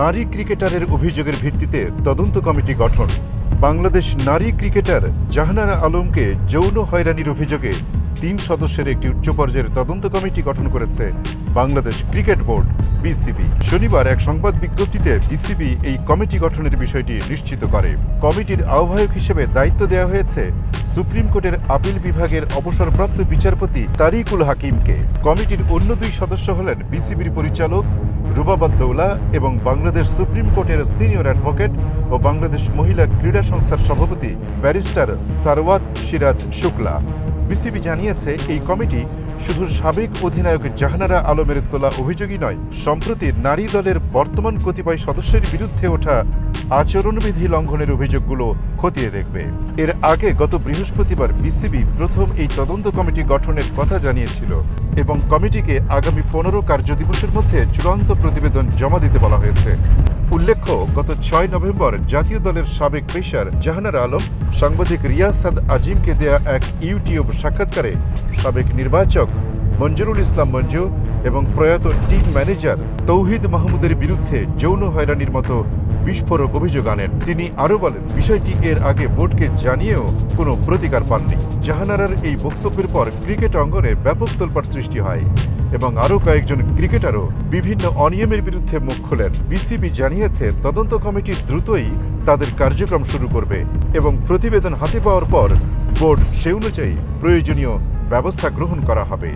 নারী ক্রিকেটারের অভিযোগের ভিত্তিতে তদন্ত কমিটি গঠন। বাংলাদেশ নারী ক্রিকেটার জাহানারা আলমকে যৌন হয়রানির অভিযোগে তিন সদস্যের একটি উচ্চ পর্যায়ের তদন্ত কমিটি গঠন করেছে বাংলাদেশ ক্রিকেট বোর্ড, বিসিবি। শনিবার এক সংবাদ বিজ্ঞপ্তিতে বিসিবি এই কমিটি গঠনের বিষয়টি নিশ্চিত করে। কমিটির আহ্বায়ক হিসেবে দায়িত্ব দেওয়া হয়েছে সুপ্রিম কোর্টের আপিল বিভাগের অবসরপ্রাপ্ত বিচারপতি তারিকুল হাকিমকে। কমিটির অন্য দুই সদস্য হলেন বিসিবির পরিচালক রুবাবাদ দৌলা এবং বাংলাদেশ সুপ্রিম কোর্টের সিনিয়র অ্যাডভোকেট ও বাংলাদেশ মহিলা ক্রীড়া সংস্থার সভাপতি ব্যারিস্টার সারওয়াত সিরাজ শুক্লা। বিসিবি জানিয়েছে, এই কমিটি শুধু সাবেক অধিনায়ক জাহানারা আলমের তোলা অভিযোগই নয়, সম্প্রতি নারী দলের বর্তমান কতিপয় সদস্যের বিরুদ্ধে ওঠা আচরণবিধি লঙ্ঘনের অভিযোগগুলো খতিয়ে দেখবে। এর আগে গত বৃহস্পতিবার বিসিবি প্রথম এই তদন্ত কমিটি গঠনের কথা জানিয়েছিল। এবং কমিটিকে আগামী পনেরো কার্যদিবসের মধ্যে চূড়ান্ত প্রতিবেদন জমা দিতে বলা হয়েছে। উল্লেখ্য, গত ছয় নভেম্বর জাতীয় দলের সাবেক পেশার জাহানার আলম, সাংবাদিক রিয়াসাদ আজিমকে দেয়া এক ইউটিউব সাক্ষাৎকারে সাবেক নির্বাচক মঞ্জুরুল ইসলাম মঞ্জু এবং প্রয়াত টিম ম্যানেজার তৌহিদ মাহমুদের বিরুদ্ধে যৌন হয়রানির মতো বিস্ফোরক অভিযোগ আনেন। তিনি আরও বলেন, বিষয়টি এর আগে বোর্ডকে জানিয়েও কোনো প্রতিকার পাননি। জাহানারার এই বক্তব্যের পর ক্রিকেট অঙ্গনে ব্যাপক তোলপাড় সৃষ্টি হয় এবং আরও কয়েকজন ক্রিকেটারও বিভিন্ন অনিয়মের বিরুদ্ধে মুখ খোলেন। বিসিবি জানিয়েছে, তদন্ত কমিটি দ্রুতই তাদের কার্যক্রম শুরু করবে এবং প্রতিবেদন হাতে পাওয়ার পর বোর্ড সে অনুযায়ী প্রয়োজনীয় ব্যবস্থা গ্রহণ করা হবে।